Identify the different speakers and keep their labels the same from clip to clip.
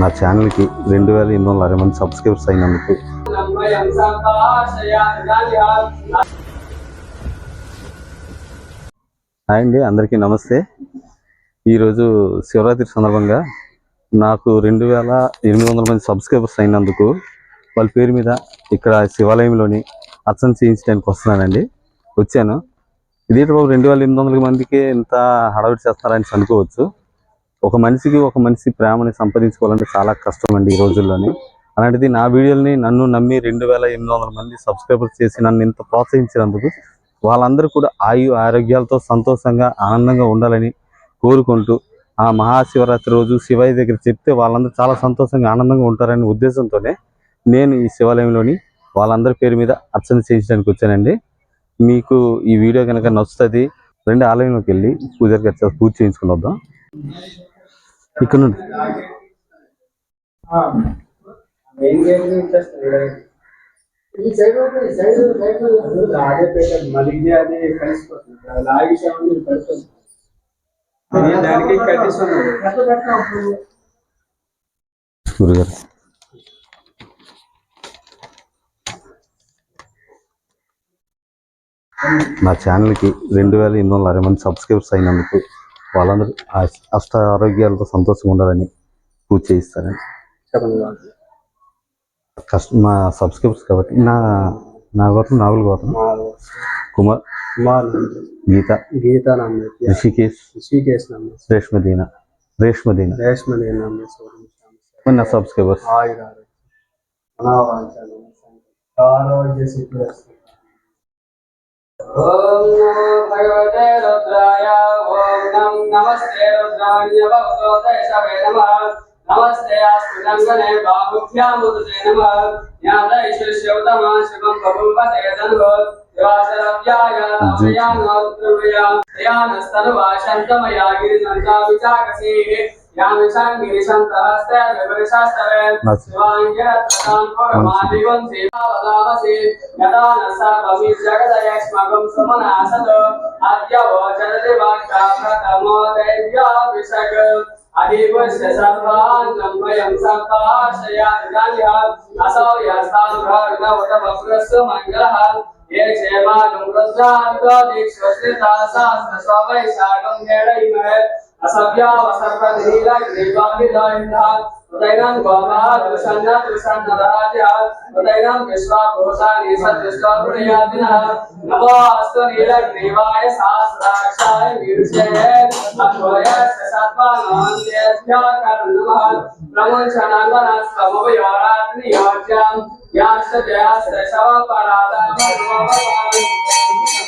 Speaker 1: నా ఛానల్కి రెండు వేల ఎనిమిది వందల అరవై మంది సబ్స్క్రైబర్స్ అయినందుకు. హాయ్ అండి అందరికీ నమస్తే. ఈరోజు శివరాత్రి సందర్భంగా నాకు రెండు వేల ఎనిమిది వందల మంది సబ్స్క్రైబర్స్ అయినందుకు వాళ్ళ పేరు మీద ఇక్కడ శివాలయంలోని అర్చన చేయించడానికి వస్తున్నానండి. వచ్చాను. ఇదేంటి బాబు రెండు వేల ఎనిమిది వందల మందికి ఇంత హడావిడి చేస్తున్నారని అనుకోవచ్చు. ఒక మనిషికి ఒక మనిషి ప్రేమని సంపాదించుకోవాలంటే చాలా కష్టం అండి ఈ రోజుల్లోని. అలాంటిది నా వీడియోని నన్ను నమ్మి రెండు వేల ఎనిమిది వందల మంది సబ్స్క్రైబర్స్ చేసి నన్ను ఇంత ప్రోత్సహించినందుకు వాళ్ళందరూ కూడా ఆయు ఆరోగ్యాలతో సంతోషంగా ఆనందంగా ఉండాలని కోరుకుంటూ ఆ మహాశివరాత్రి రోజు శివయ్య దగ్గర చెప్తే వాళ్ళందరూ చాలా సంతోషంగా ఆనందంగా ఉంటారనే ఉద్దేశంతోనే నేను ఈ శివాలయంలోని వాళ్ళందరి పేరు మీద అర్చన చేయించడానికి వచ్చానండి. మీకు ఈ వీడియో కనుక నచ్చుతుంది రెండు ఆలయంలోకి వెళ్ళి పూజారి పూజ చేయించుకుని వద్దాం. ఇక్కడ నుండి గురుగారు. నా ఛానల్కి రెండు వేల ఎనిమిది వందల అరవై మంది సబ్స్క్రైబర్స్ అయినందుకు వాళ్ళందరూ అష్ట- ఆరోగ్యాలతో సంతోషంగా ఉండాలని పూజ చేయిస్తారని.
Speaker 2: చెప్పండి.
Speaker 1: కష్ట మా సబ్స్క్రైబర్స్ కాబట్టి నా నా గౌతమ్ నాగుల్ గౌతమ్ కుమార్
Speaker 2: కుమార్
Speaker 1: గీత
Speaker 2: గీతా ఋషికేశ్ నామ
Speaker 1: రేష్మదీన రేష్మదీన. మరి నా సబ్స్క్రైబర్స్.
Speaker 2: ఆరోగ్య సిద్ధి ఓం నమో భగవతే రుద్రాయ నమస్తే రుద్రాయ భగవతే నమస్తే అస్తు బాహుభ్యాముదే నమ జ్ఞాతై శివం బహుపతే ధనుః దివాసరవ్యాయ నమయానోత్రమయ ధ్యానస్తనువాశంతమయా గిరిజంతా విచాకసీ యామిషాం గిరిశంతహస్తే यामिषं गिरिशं सहस्र विपुरुषस्तवेन शिवाङ्गिरत्नं परमादिगं सेवावदामसि यदा न सर्वमि जगदयस्मगं सुमनासत अद्य वोचरति वाक्कामकमोदैव्याभिषक् अधिपुष्य सर्वान् जम्भयं सर्वाशयादिजान्यः असौ यस्तां भ्राग्नवत वक्रस्य मङ्गलः ये क्षेमानुप्रजान्तो दीक्षस्थिता शास्त्रस्ववैशाखं गेडयिमहे असभ्या असर्पदलीला क्रीडाभिलाण्ठात् हृदयनं गोमात् प्रसन्न प्रसन्नराजात् हृदयनं विश्वाभूषानि सदृष्टवृणयादिनः। नवास्तनीलग्रीवाय सहस्राक्षाय वीरुषेत्वयस्य सत्त्वानान्त्यध्याकर्णः प्रमुञ्चनन्वनस्तमुपयोराग्नियोज्यां याश्च जयाश्च शवपरादामनुमभवामि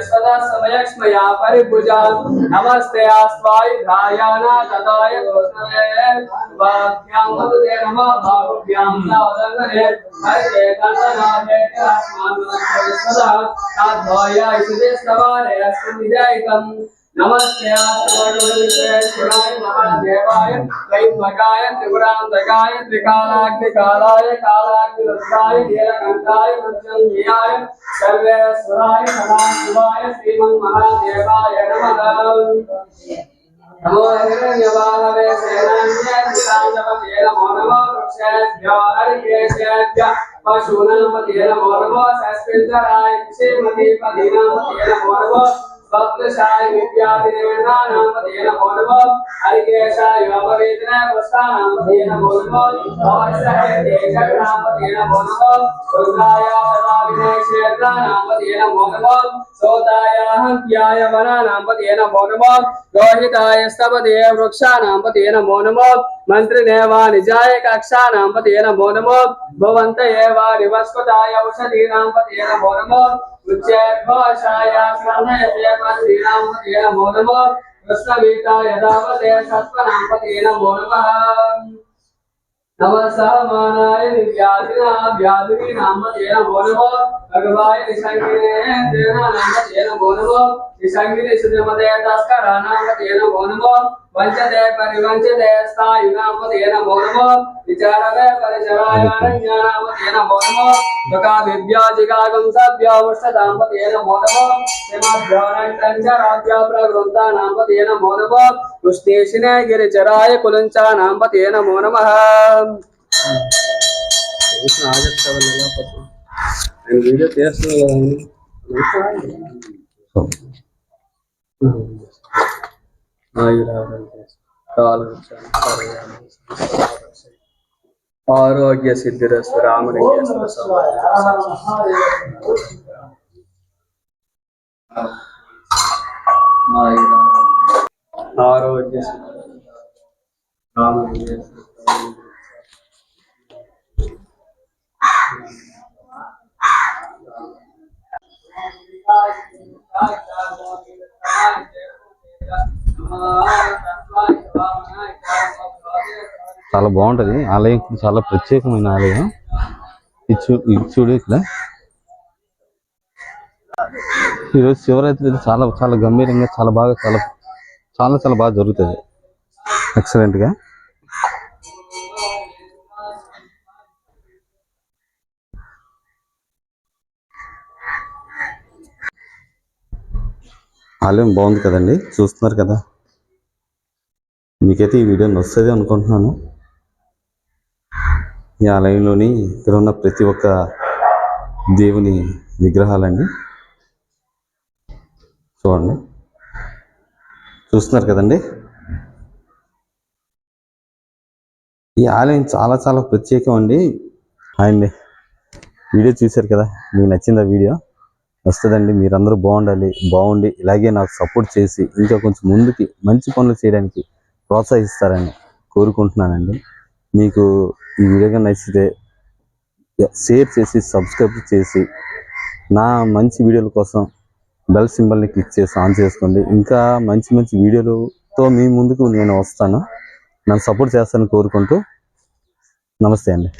Speaker 2: सदा भोज स्मया समयक्ष्मया नमस्ते आस्वाय धायाना तदाय घोषणे वाक्यां वदते नमः भावभ्यां नवदङ्गने हरे कन्दनादे आत्मानं सदा। तद्भय इति सवारे अस्मिन् विजयिकम् नमस्ते महादेवाय त्रैम्बकाय त्रिपुरांतकाय त्रिकालाग्निकालाय कालाग्निरस्ताय नीलकंठाय मृत्युंजयाय सर्वेश्वराय सदाशिवाय श्रीमन्महादेवाय नमः। नमो हिरण्यवाहवे सेनान्ये नमो नमो वृक्षेभ्यो हरिकेशेभ्य पशूनां భక్తశాయ విద్యాదిదేవతానాం పతే నమో హరికేశాయ యోగవేదన పుష్టానాం పతే నమో నమో ఓషహే రుద్రాయ సోతాయ హంత్యాయ రోహితాయ స్తపదే వృక్షానాం పతే మంత్రినేవా నిజాయ కక్షానాం పతే నమో నమో భవంత నివస్కృతాయ उच्चैर्भाषायामो नमो कृष्णवीता यदावते सत्त्वनाम्पते नमो नमः नमः सहमानाय दिव्याधिना व्याधिनी नाम्पते नमो नमो भगवाय निशङ्गिने तेन नाम्पते नमो नमो निशङ्गिनि सुधमते तस्करानाम्पते नमो नमो वंचते परिवंचते स्थायु नाम तेन भो नमो विचारवे परिचराय अरण्य नाम तेन भो नमो तका विद्याजिगागं सभ्यावष्टदाम तेन भो नमो हिमाभ्यानन्तञ्चराभ्या प्रवृन्ता नाम तेन भो नमो पुष्टेशिने गिरिचराय कुलञ्चा नाम तेन भो नमः నేను వీడియో చేస్తున్నాను ఆరోగ్య సిద్ధిరస్తు రామలింగేశ్వర ఆరోగ్య సిద్ధి రామలింగేశ్వర
Speaker 1: చాలా బాగుంటది. ఆలయం చాలా ప్రత్యేకమైన ఆలయం. ఇది ఇది చూడు ఇక్కడ. ఈరోజు శివరాత్రి చాలా చాలా గంభీరంగా చాలా బాగా చాలా చాలా చాలా బాగా జరుగుతుంది. ఎక్సలెంట్గా ఆలయం బాగుంది కదండి. చూస్తున్నారు కదా. మీకైతే ఈ వీడియో నచ్చుతుంది అనుకుంటున్నాను. ఈ ఆలయంలోని ఇక్కడ ఉన్న ప్రతి ఒక్క దేవుని విగ్రహాలండి. చూడండి. చూస్తున్నారు కదండి. ఈ ఆలయం చాలా చాలా ప్రత్యేకం అండి. అండి వీడియో చూశారు కదా మీకు నచ్చిందా వీడియో? వస్తుందండి మీరందరూ బాగుండాలి బాగుండి ఇలాగే నాకు సపోర్ట్ చేసి ఇంకా కొంచెం ముందుకి మంచి పనులు చేయడానికి ప్రోత్సహిస్తారని కోరుకుంటున్నానండి. మీకు ఈ వీడియో నచ్చితే షేర్ చేసి సబ్స్క్రైబ్ చేసి నా మంచి వీడియోల కోసం బెల్ సింబల్ని క్లిక్ చేసి ఆన్ చేసుకోండి. ఇంకా మంచి మంచి వీడియోలతో మీ ముందుకు నేను వస్తాను. నన్ను సపోర్ట్ చేస్తానని కోరుకుంటూ నమస్తే అండి.